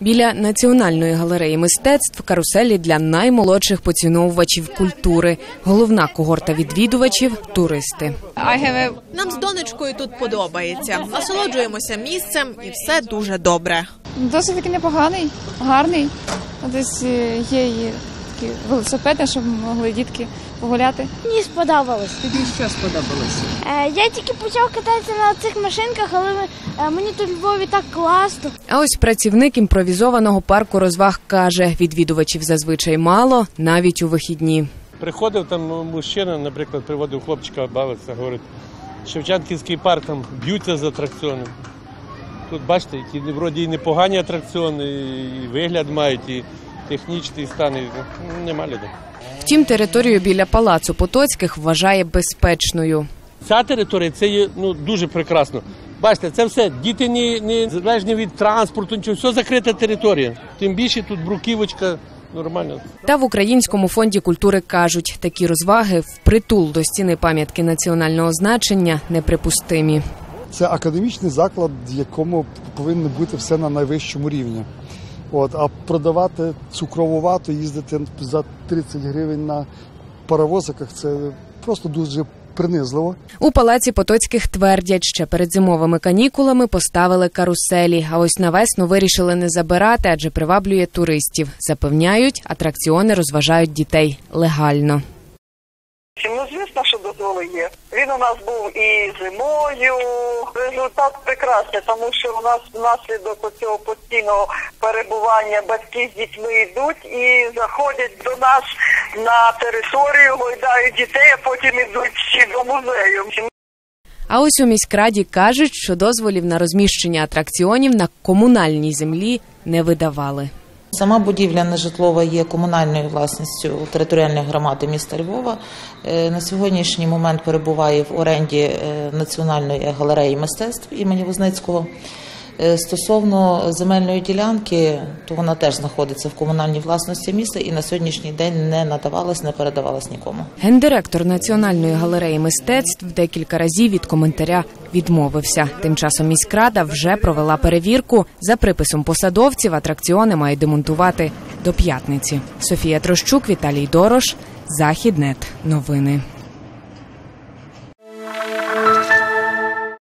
Біля національної галереї мистецтв каруселі для наймолодших поціновувачів культури. Головна когорта відвідувачів туристи. Нам з донечкою тут подобається. Насолоджуємося місцем і все дуже добре. Досить таки непоганий, гарний. Десь е, є і такі велосипеди, щоб могли дітки погуляти. Мені сподобалось. Тобі що сподобалося? Е, я тільки почав кататися на цих машинках, але е, мені тут в Львові так класно. А ось працівник імпровізованого парку розваг каже: відвідувачів зазвичай мало, навіть у вихідні. Приходив там ну, мужчина, наприклад, приводив хлопчика бавитися, говорить, Шевченківський парк там б'ються з атракціоном. Тут бачите, які вроді і непогані атракціони, і вигляд мають, і технічний стан, і нема людей. Втім, територію біля палацу Потоцьких вважає безпечною. Ця територія це є ну, дуже прекрасно. Бачите, це все. Діти не, не залежні від транспорту, нічого, все закрита територія. Тим більше тут бруківочка нормально. Та в Українському фонді культури кажуть, такі розваги впритул до стіни пам'ятки національного значення неприпустимі. Це академічний заклад, в якому повинно бути все на найвищому рівні. От, а продавати цукрову вату, їздити за 30 гривень на паровозиках це просто дуже принизливо. У палаці Потоцьких твердять, ще перед зимовими канікулами поставили каруселі. А ось на весну вирішили не забирати, адже приваблює туристів. Запевняють, атракціони розважають дітей легально. Ну, звісно, що дозволи є. Він у нас був і зимою. Результат прекрасний, тому що у нас внаслідок цього постійного перебування батьки з дітьми йдуть і заходять до нас на територію, гойдають дітей, а потім йдуть всі до музею. А ось у міськраді кажуть, що дозволів на розміщення атракціонів на комунальній землі не видавали. Сама будівля нежитлова є комунальною власністю територіальної громади міста Львова. Е, На сьогоднішній момент перебуває в оренді е, Національної галереї мистецтв імені Возницького. Е, Стосовно земельної ділянки, то вона теж знаходиться в комунальній власності міста і на сьогоднішній день не надавалась, не передавалась нікому. Гендиректор Національної галереї мистецтв декілька разів від коментаря відмовився. Тим часом міськрада вже провела перевірку. За приписом посадовців атракціони мають демонтувати до п'ятниці. Софія Трощук, Віталій Дорош, Західнет. Новини.